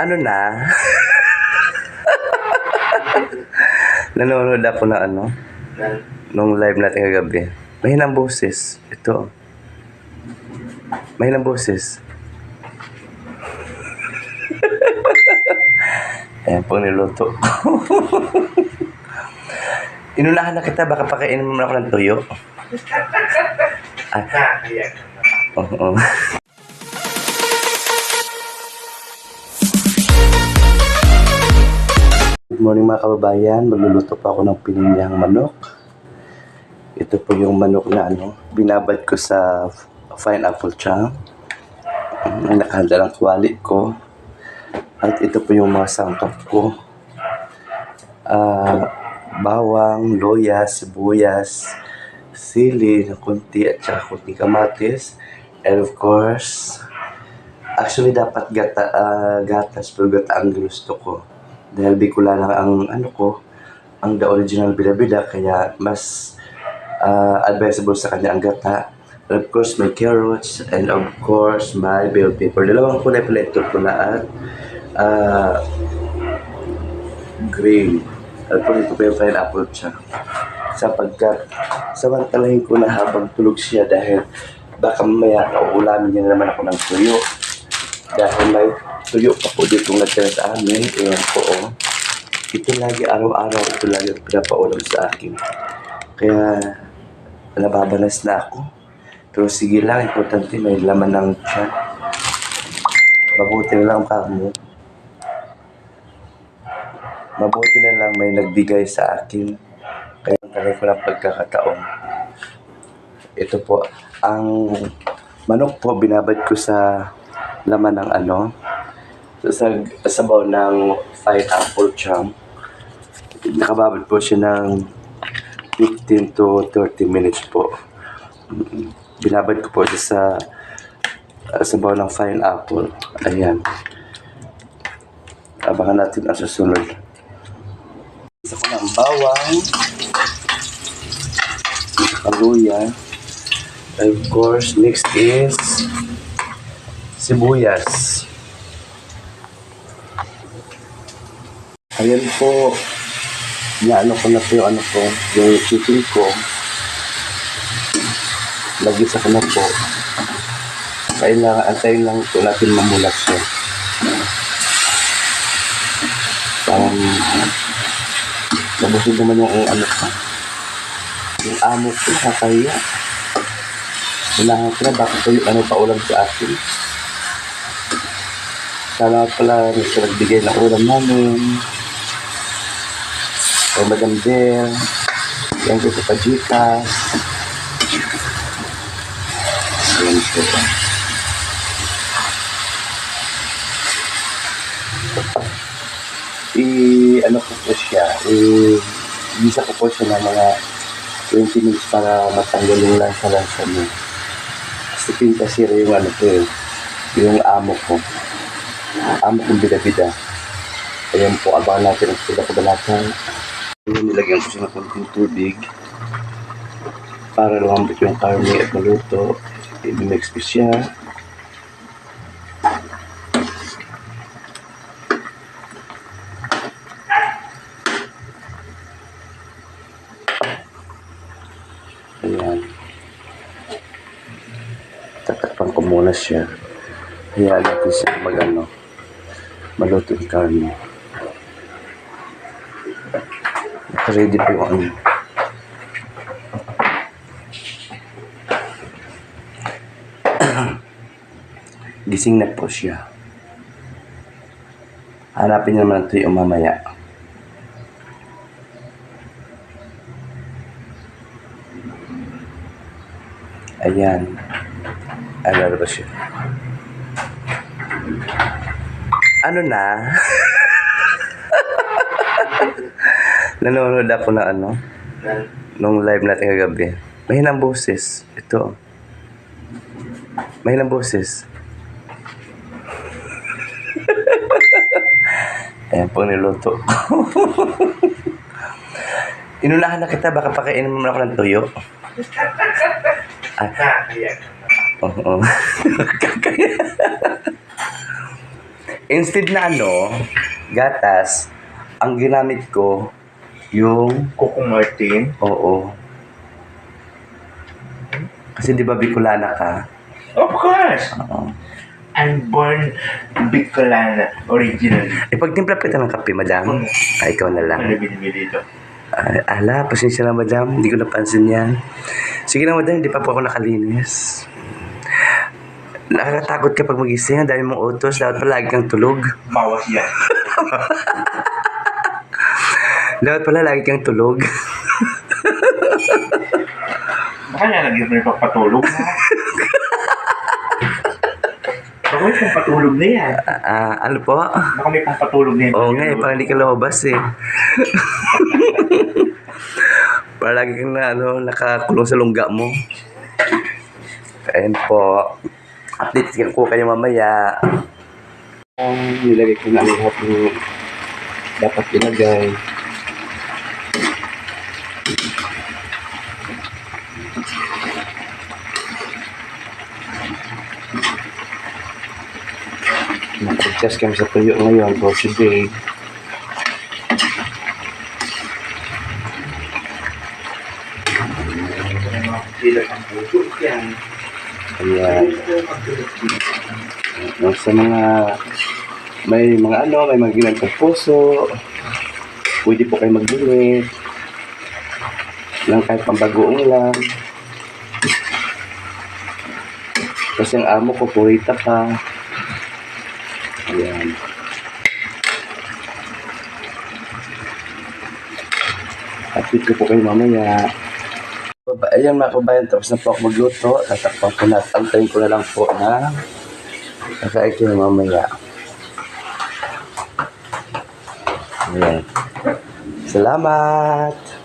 Ano na? Nanonood ako na ano, nung live natin kagabi. Mahinang boses. Ito. Mahinang boses. Ayan pong niluto. Inunahan na kita, baka pakainin mo na ako ng tuyo. Ah, oo. Good morning mga kababayan, magluluto pa ako ng pininyang manok. Ito po yung manok na ano, binabad ko sa fine apple chunk. Ang nakahanda ng kwali ko. At ito po yung mga sangkap ko. Ah, bawang, loya, sibuyas, sili kunti at saka kunti kamatis. And of course, actually dapat gata, ah, gatas pero gata ang gusto ko. Dahil Bicolana ang ano ko, ang the original bida-bida kaya mas ah, advisable sa kanya ang gata. And of course, may carrots and of course, may bell pepper. Dalawang kulay pala ito pula at ah, green. At kung ito pa yung pineapple siya. Sapagkat samantalahin ko na habang tulog siya dahil baka mamaya kaulamin niya na naman ako ng tuyo. Dahil may tuyo pa po dito natira sa amin. Ayan po oh. Ito lagi araw-araw, ito lagi pinapaulam sa akin. Kaya nababanas na ako. Pero sige lang, importante may laman ng tiyan. Mabuti na lang kamo. Mabuti na lang may nagbigay sa akin. Kaya ang ko ng pagkakataon. Ito po, ang manok po binabad ko sa laman ng ano, sa sabaw ng fine apple chunk. Nakababad po siya ng 15 to 30 minutes po. Mm, Binabad ko po siya sa uh, sabaw ng fine apple. Ayan. Abangan natin ang susunod. Isa ko ng bawang, kaluya, and of course, next is sibuyas. Ayan po, inaano ko na po yung ano ko, yung chicken ko. Lagisa ko na po. Kailangan, antayin lang po natin mamulat siya. Parang, nabusog naman yung ano ko. Yung amo ko, nakakahiya. Unahan ko na, bakit kayo ano pa ulam sa akin? Sana pala nagbigay ng ulam namin. Kay Madam Del. Yan ko sa Pajikas. Yan po. I, ano ko po siya, i, bisa ko po siya ng mga 20 minutes para matanggal yung lansa-lansa niya. Kasi pintasira yung ano ko eh, yung amo ko. Amo kong bida-bida. Ayan po, abangan natin ang sila kabalatan. Nilagyan ko siya ng konting tubig para lumambot yung karne at maluto. I-mix ko siya. Ayan. Tatakpan ko muna siya. Hayaan natin siya mag ano, maluto yung karne. Ready po ano. Gising na po siya. Hanapin naman ito yung mamaya. Ayan. Ay, lalabas siya. Ano na? Nanonood ako na ano, nung live natin kagabi. Mahinang boses. Ito. Mahinang boses. Ayan po niluto. Inunahan na kita, baka pakainin mo na ako ng tuyo. Ah, Oo. Instead na ano, gatas, ang ginamit ko, yung, Coco Martin. oo. Kasi di ba Bicolana ka? Of course! Oo. I'm born Bicolana originally. Eh, pagtimpla pa ng kape, madam. Ay, ikaw na lang. Ano binibili dito? Ah, ala, pasensya na, madam. Hindi ko napansin yan. Sige na, madam. Hindi pa po ako nakalinis. Nakakatakot ka pag magising. Ang dami mong utos. Dapat pala lagi kang tulog. Bawas yan. Dapat pala lagi kang tulog. Baka nalagyan mo yung pagpatulog na. Baka may pampatulog na yan. Ah, ano po? Baka may pampatulog na yan. Oo nga eh, parang hindi ka lumabas eh. parang lagi kang na, ano, nakakulong sa lungga mo. Ayun po. Update ko kayo mamaya. Ang nilagay ko na lahat ng dapat ilagay. Nag-adjust kami sa tuyo ngayon for today. Sila ang puso yan. Kaya, uh, sa mga may mga ano, may mga ginagpang puso, pwede po kayo magbili lang kahit pambagoong lang. Kasi ang amo ko, purita pa. Ayan. Update ko po kayo mamaya. Ayan mga kabayan, tapos na po ako magluto. Tatakpan ko na, antayin ko na lang po na kakain ko na mamaya. Ayan. Salamat!